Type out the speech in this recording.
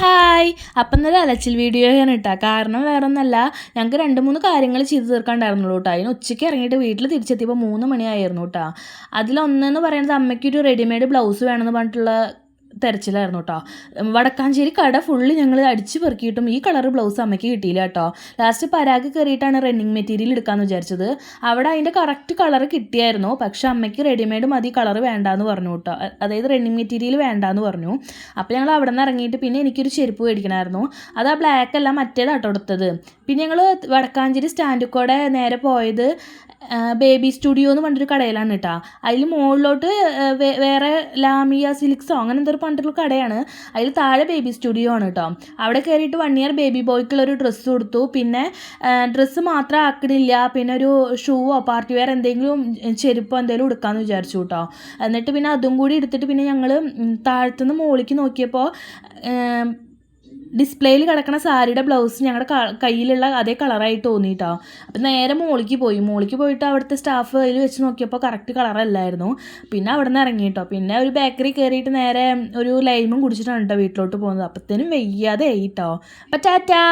Hi. അപ്പം ഇന്നലെ അലച്ചിൽ video ഇട്ടാ കാരണം വേറെ ഒന്നല്ല ഞങ്ങൾക്ക് രണ്ട് മൂന്ന് കാര്യങ്ങൾ ചെയ്തു തീർക്കാണ്ടായിരുന്നുള്ളൂ കേട്ടോ അതിന് ഉച്ചയ്ക്ക് ഇറങ്ങിയിട്ട് വീട്ടിൽ തിരിച്ചെത്തിയപ്പോൾ മൂന്ന് മണിയായിരുന്നു കേട്ടോ അതിലൊന്നെന്ന് പറയുന്നത് അമ്മയ്ക്കൊരു റെഡിമെയ്ഡ് ബ്ലൗസ് വേണമെന്ന് പറഞ്ഞിട്ടുള്ള തെരച്ചിലായിരുന്നു കേട്ടോ വടക്കാഞ്ചേരി കട ഫുള്ള് ഞങ്ങൾ അടിച്ചു പെറുക്കിയിട്ടും ഈ കളർ ബ്ലൗസ് അമ്മയ്ക്ക് കിട്ടിയില്ല കേട്ടോ ലാസ്റ്റ് പരാഗ് കയറിയിട്ടാണ് റണ്ണിങ് മെറ്റീരിയൽ എടുക്കാമെന്ന് വിചാരിച്ചത്. അവിടെ അതിന്റെ കറക്റ്റ് കളർ കിട്ടിയായിരുന്നു. പക്ഷെ അമ്മയ്ക്ക് റെഡിമെയ്ഡ് മതി കളർ വേണ്ടാന്ന് പറഞ്ഞു കേട്ടോ അതായത് റണ്ണിങ് മെറ്റീരിയൽ വേണ്ടാന്ന് പറഞ്ഞു. അപ്പോൾ ഞങ്ങൾ അവിടെ നിന്ന് ഇറങ്ങിയിട്ട് പിന്നെ എനിക്കൊരു ചെരുപ്പ് മേടിക്കണമായിരുന്നു അത് ആ ബ്ലാക്ക് അല്ല മറ്റേതാട്ടോ എടുത്തത്. പിന്നെ ഞങ്ങൾ വടക്കാഞ്ചേരി സ്റ്റാൻഡിൽ കൂടെ നേരെ പോയത് ബേബി സ്റ്റുഡിയോ എന്ന് പറഞ്ഞൊരു കടയിലാണ് കേട്ടോ അതിൽ മുകളിലോട്ട് വേറെ ലാമിയ സിലിക്സോ അങ്ങനെ എന്തോ ഒരു പറഞ്ഞിട്ടുള്ള കടയാണ്. അതിൽ താഴെ ബേബി സ്റ്റുഡിയോ ആണ് കേട്ടോ അവിടെ കയറിയിട്ട് വൺ ഇയർ ബേബി ബോയ്ക്കുള്ള ഒരു ഡ്രസ്സ് കൊടുത്തു. പിന്നെ ഡ്രസ്സ് മാത്രം ആക്കണില്ല. പിന്നെ ഒരു ഷൂവോ പാർട്ടി വെയർ എന്തെങ്കിലും ചെരുപ്പോ എന്തെങ്കിലും എടുക്കാമെന്ന് വിചാരിച്ചു കേട്ടോ എന്നിട്ട് പിന്നെ അതും കൂടി എടുത്തിട്ട് പിന്നെ ഞങ്ങൾ താഴത്തുനിന്ന് മുകളിലേക്ക് നോക്കിയപ്പോൾ ഡിസ്പ്ലേയിൽ കിടക്കുന്ന സാരിയുടെ ബ്ലൗസ് ഞങ്ങളുടെ കയ്യിലുള്ള അതേ കളറായി തോന്നിയിട്ടോ അപ്പം നേരെ മോളിക്ക് പോയി. മോളിക്ക് പോയിട്ട് അവിടുത്തെ സ്റ്റാഫ് അതിൽ വെച്ച് നോക്കിയപ്പോൾ കറക്റ്റ് കളറല്ലായിരുന്നു പിന്നെ അവിടെ നിന്ന് ഇറങ്ങി കേട്ടോ പിന്നെ ഒരു ബേക്കറി കയറിയിട്ട് നേരെ ഒരു ലൈമും കുടിച്ചിട്ടാണ് കേട്ടോ വീട്ടിലോട്ട് പോകുന്നത്. അപ്പത്തേനും വയ്യാതെ ആയിട്ടോ അപ്പം ടാറ്റാ!